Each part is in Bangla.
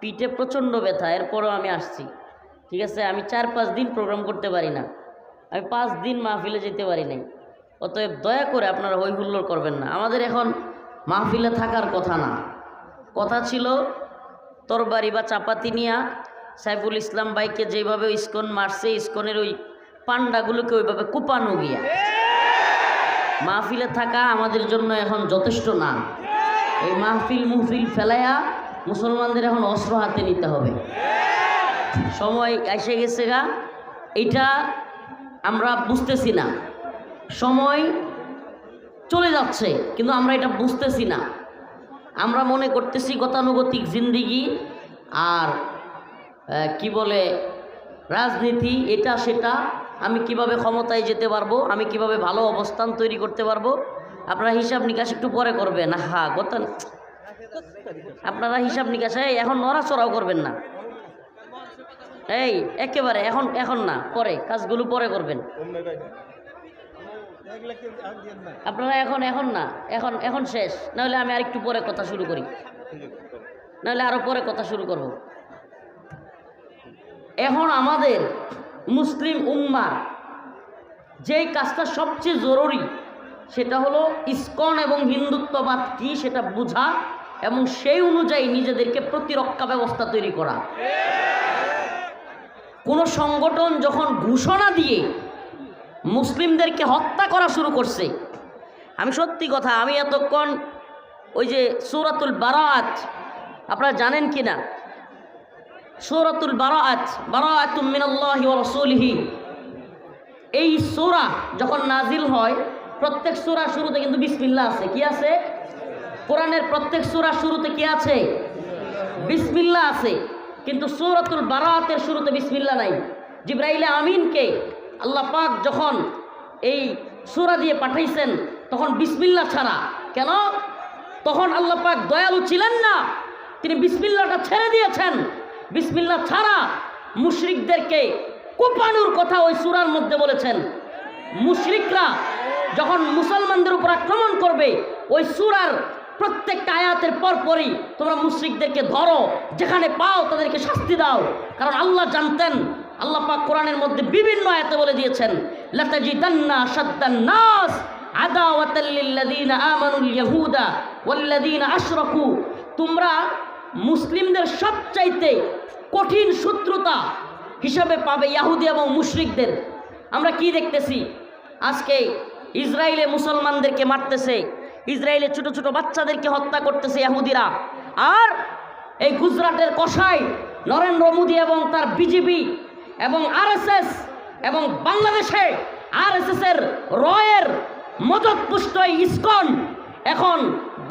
পিঠে প্রচণ্ড ব্যথা, এরপরও আমি আসছি। ঠিক আছে? আমি চার পাঁচ দিন প্রোগ্রাম করতে পারি না। আমি পাঁচ দিন মাহফিলে যেতে পারি নাই। অতএব দয়া করে আপনারা হই হুল্লোড় করবেন না। আমাদের এখন মাহফিলে থাকার কথা না। কথা ছিল তরবারি বা চাপাতি নিয়া সাইফুল ইসলাম ভাইকে যেভাবে ইস্কন মারছে, ইস্কনের ওই পান্ডাগুলোকে ওইভাবে কুপানো গিয়া। মাহফিলে থাকা আমাদের জন্য এখন যথেষ্ট না। এই মাহফিল মুহফিল ফেলাইয়া মুসলমানদের এখন অস্ত্র হাতে নিতে হবে। সময় এসে গেছে গা। এটা আমরা বুঝতেছি না। সময় চলে যাচ্ছে, কিন্তু আমরা এটা বুঝতেছি না। আমরা মনে করতেছি গতানুগতিক জিন্দিগি আর কি বলে, রাজনীতি, এটা সেটা। আমি কীভাবে ক্ষমতায় যেতে পারব? আমি কীভাবে ভালো অবস্থান তৈরি করতে পারব? আপনারা হিসাব নিকাশ একটু পরে করবেন। হা গতা আপনারা হিসাব নিকাশে এখন নড়াচড়াও করবেন না। এই, একেবারে, এখন এখন না, পরে, কাজগুলো পরে করবেন। আপনারা এখন এখন না, এখন এখন শেষ। নাহলে আমি আরেকটু পরে কথা শুরু করি। নাহলে আরও পরে কথা শুরু করব। এখন আমাদের মুসলিম উম্মা, যেই কাজটা সবচেয়ে জরুরি, সেটা হলো ইস্কন এবং হিন্দুত্ববাদ কি সেটা বোঝা এবং সেই অনুযায়ী নিজেদেরকে প্রতিরক্ষা ব্যবস্থা তৈরি করা। কোনো সংগঠন যখন ঘোষণা দিয়ে মুসলিমদেরকে হত্যা করা শুরু করছে, আমি সত্যি কথা, আমি এতক্ষণ ওই যে সৌরাতুল বারাত আপনারা জানেন কি না? সৌরাতুল বারাত বারাত মিনাল্লাহি এই সূরা যখন নাজিল হয়, প্রত্যেক সূরা শুরুতে কিন্তু বিসমিল্লাহ আছে। কি আছে? কোরআনের প্রত্যেক সূরা শুরুতে কি আছে? বিসমিল্লা আছে। কিন্তু সূরাতুল বারাতের শুরুতে বিসমিল্লা নাই। জিব্রাইল আমিনকে আল্লাহ পাক যখন এই সুরা দিয়ে পাঠাইছেন, তখন বিসমিল্লা ছাড়া। কেন? তখন আল্লাহ পাক দয়ালু ছিলেন না। তিনি বিসমিল্লাহটা ছেড়ে দিয়েছেন। বিসমিল্লা ছাড়া মুশরিকদেরকে কোপানুর কথা ওই সুরার মধ্যে বলেছেন। মুশরিকরা যখন মুসলমানদের উপর আক্রমণ করবে, ওই সূরার প্রত্যেকটা আয়াতের পরপরই তোমরা মুশরিকদেরকে ধরো, যেখানে পাও তাদেরকে শাস্তি দাও। কারণ আল্লাহ জানতেন, আল্লাহ পাক কোরআনের মধ্যে বিভিন্ন আয়াতে বলে দিয়েছেন, লাতাজিদান্না শাদ্দান নাস আদাওয়াতাল আমানুল ইয়াহুদা ওয়াল্লাযীনা আশরাকু। তোমরা মুসলিমদের সবচাইতে কঠিন শত্রুতা হিসাবে পাবে ইয়াহুদি এবং মুশরিকদের। আমরা কি দেখতেছি? আজকে ইসরায়েলে মুসলমানদেরকে মারতেছে ইসরায়েলের ছোট ছোট বাচ্চাদেরকে হত্যা করতেছে ইহুদিরা আর এই গুজরাটের কষাই নরেন্দ্র মোদী এবং তার বিজেপি এবং আরএসএস এবং বাংলাদেশে আরএসএস এর রয়ের মদতপুষ্ট ইস্কন এখন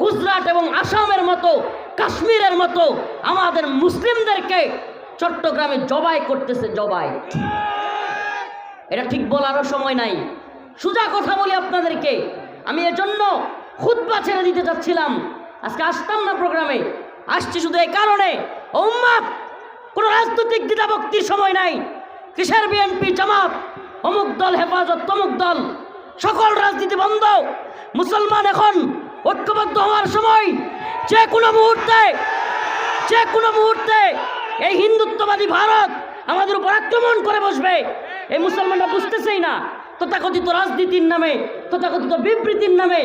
গুজরাট এবং আসামের মতো, কাশ্মীরের মতো আমাদের মুসলিমদেরকে চট্টগ্রামে জবাই করতেছে, জবাই। এটা ঠিক বলারও সময় নাই। সোজা কথা বলি আপনাদেরকে। আমি এজন্য খুতবা ছেড়ে দিতে চাচ্ছিলাম আজকে আসতাম না প্রোগ্রামে। আসছি শুধু এই কারণে। উম্মাদ কোনো রাজনৈতিক দ্বিধাভক্তির সময় নাই। কিসের বিএনপি জামাত? অমুক দল হেফাজত, তমুক দল? সকল রাজনীতি বন্ধ। মুসলমান এখন ঐক্যবদ্ধ হওয়ার সময়। যে কোনো মুহূর্তে, যে কোনো মুহূর্তে এই হিন্দুত্ববাদী ভারত আমাদের উপর আক্রমণ করে বসবে। এই মুসলমানরা বুঝতেছেই না। তথাকথিত রাজনীতির নামে, তথাকথিত বিবৃতির নামে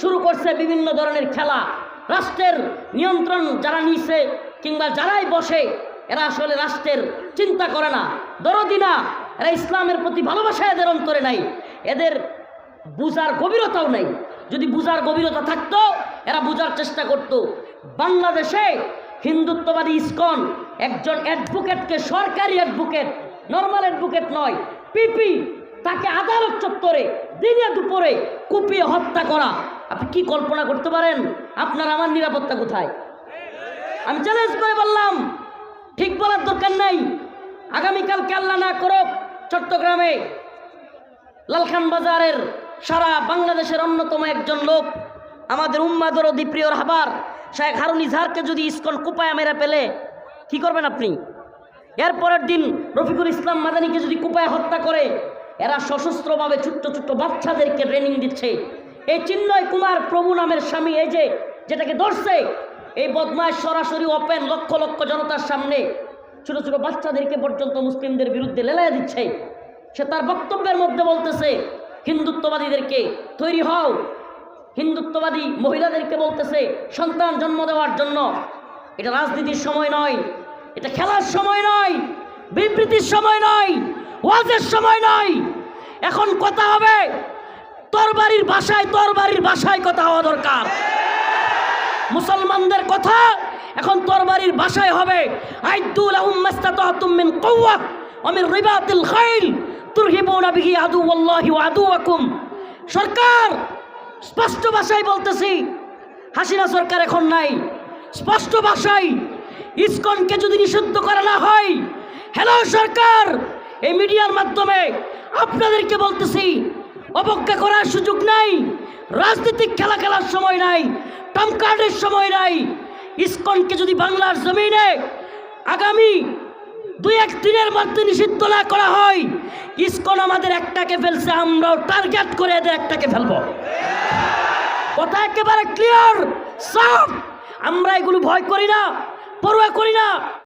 শুরু করছে বিভিন্ন ধরনের খেলা। রাষ্ট্রের নিয়ন্ত্রণ যারা নিছে কিংবা যারাই বসে, এরা আসলে রাষ্ট্রের চিন্তা করে না। দরদি না, এরা ইসলামের প্রতি ভালোবাসা এদের অন্তরে নাই। এদের বুঝার গভীরতাও নেই। যদি বুঝার গভীরতা থাকতো, এরা বুঝার চেষ্টা করত। বাংলাদেশে হিন্দুত্ববাদী ইসকন একজন অ্যাডভোকেটকে সরকারি অ্যাডভোকেট নর্মাল অ্যাডভোকেট নয় পিপি তাকে আদালত চত্বরে দিনে দুপুরে কুপিয়ে হত্যা করা। আপনি কি কল্পনা করতে পারেন? আপনার আমার নিরাপত্তা কোথায়? আমি চ্যালেঞ্জ করে বললাম, ঠিক বলার দরকার নেই। আগামীকাল আল্লাহ না করো চট্টগ্রামে লালখান বাজারের সারা বাংলাদেশের অন্যতম একজন লোক, আমাদের উম্মাদর প্রিয়র হাবার শেখ হারুন ইজহারকে যদি ইস্কন কুপায়া মেরে পেলে কি করবেন আপনি? এরপরের দিন রফিকুল ইসলাম মাদানিকে যদি কুপায় হত্যা করে এরা সশস্ত্রভাবে ছোট্ট ছোট্ট বাচ্চাদেরকে ট্রেনিং দিচ্ছে। এই চিন্ময় কুমার প্রভু নামের স্বামী, এই যে, যেটাকে ধরছে, এই বদমাস সরাসরি ওপেন লক্ষ লক্ষ জনতার সামনে ছোট ছোট বাচ্চাদেরকে পর্যন্ত মুসলিমদের বিরুদ্ধে লেলায় দিচ্ছে। সে তার বক্তব্যের মধ্যে বলতেছে, হিন্দুত্ববাদীদেরকে তৈরি হও। হিন্দুত্ববাদী মহিলাদেরকে বলতেছে, সন্তান জন্ম দেওয়ার জন্য। এটা রাজনীতির সময় নয়, এটা খেলার সময় নয়, বিবৃতির সময় নয়। ওয়াজের সময় নয় এখন কথা হবে, তোর বাড়ির ভাষায় তোর বাড়ির ভাষায় কথা হওয়া দরকার। মুসলমানদের কথা এখন তোর বাড়ির ভাষায় হবে। আইদুল আহুম মাস্তাতাতুম মিন কুওয়া ওয়া রিবাতিল খাইল। তুরহিবুনা বিহি আদুওয়াল্লাহি ওয়া আদুওয়াকুম। সরকার, স্পষ্ট ভাষায় বলতেছি, হাসিনা সরকার এখন নাই। স্পষ্ট ভাষায়, ইসকনকে যদি নিষিদ্ধ করা না হয়, হ্যালো সরকার এই মিডিয়ার মাধ্যমে আপনাদেরকে বলতেছি, অবজ্ঞা করার সুযোগ নাই, রাজনৈতিক খেলা খেলার সময় নাই টমকার্ডের সময় নাই, ইস্কনকে যদি বাংলার জমিনে আগামী দুই এক দিনের মধ্যে নিষিদ্ধ না করা হয়, ইস্কন আমাদের একটাকে ফেলছে, আমরাও টার্গেট করে এদের একটাকে ফেলব। কথা একেবারে ক্লিয়ার সাফ আমরা এগুলো ভয় করি না, পরোয়া করি না।